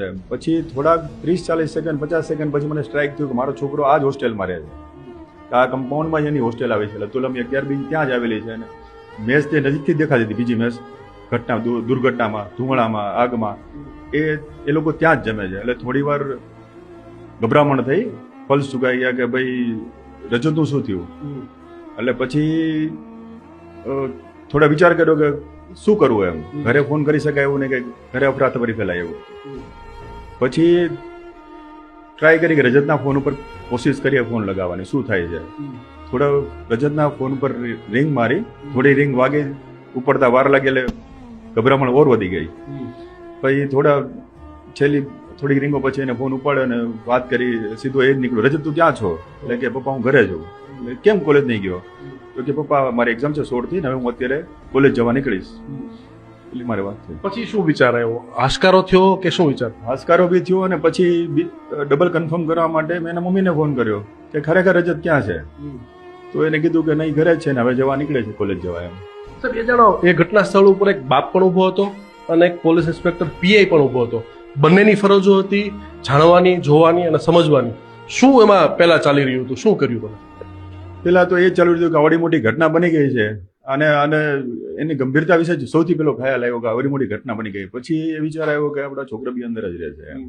છે. પછી થોડાક ત્રીસ, ચાલીસ સેકન્ડ પચાસ સેકન્ડ પછી મને સ્ટ્રાઇક થયું કે મારો છોકરો આ જ હોસ્ટેલમાં રહે છે. આ કમ્પાઉન્ડમાં જ એની હોસ્ટેલ આવી છે. તુલમી અગિયાર બી ત્યાં જ આવેલી છે અને મેચ તે નજીકથી દેખાતી હતી, બીજી મેચ ઘટના દુર્ઘટનામાં, ધુમાડામાં, આગમાં, એ એ લોકો ત્યાં જ જમે છે. એટલે થોડી વાર ગભરામણ થઈ, પલ્સ ચુકાઈ ગયા કે ભાઈ રજતનું શું થયું? એટલે પછી થોડા વિચાર કર્યો કે શું કરવું એમ? ઘરે ફોન કરી શકાય એવું નહીં કે ઘરે અફરાતફરી ફેલાય એવું. પછી ટ્રાય કરી કે રજતના ફોન ઉપર કોશિશ કરીએ ફોન લગાવવાની શું થાય છે? થોડા રજતના ફોન ઉપર રિંગ મારી થોડી રિંગ વાગી ઉપડતા વાર લાગે એટલે ગભરામણ ઓર વધી ગઈ. પછી થોડા છેલ્લી થોડીક રિંગો પછી એને ફોન ઉપાડ્યો અને વાત કરી સીધો એ જ નીકળ્યો. રજત તું ક્યાં છો? એટલે કે પપ્પા હું ઘરે જઉં એટલે કેમ કોલેજ નહીં ગયો? તો કે પપ્પા મારી એક્ઝામ છે સોળથી ને હવે હું અત્યારે કોલેજ જવા નીકળીશ. એટલી મારી વાત છે. પછી શું વિચાર આવ્યો? હાશકારો થયો કે શું વિચાર? હાશકારો બી થયો અને પછી ડબલ કન્ફર્મ કરવા માટે મેં એના મમ્મીને ફોન કર્યો કે ખરેખર રજત ક્યાં છે? તો એને કીધું કે નહીં ઘરે જ છે ને હવે જવા નીકળે છે કોલેજ જવા એમ. સાહેબ એ જાણો એ ઘટના સ્થળ ઉપર એક બાપ પણ ઊભો હતો અને એક પોલીસ ઇન્સ્પેક્ટર પીઆઈ પણ ઊભો હતો. બંનેની ફરજો હતી જાણવાની જોવાની અને સમજવાની. શું એમાં પહેલા ચાલી રહ્યું હતું? શું કર્યું તમે? પહેલાં તો એ ચાલી ચાલુ રહ્યું કે આવડી મોટી ઘટના બની ગઈ છે. અને અને એની ગંભીરતા વિશે સૌથી પેલો ખ્યાલ આવ્યો કે આવડી મોટી ઘટના બની ગઈ. પછી એ વિચાર આવ્યો કે આપણા છોકરા બી અંદર જ રહે છે એમ.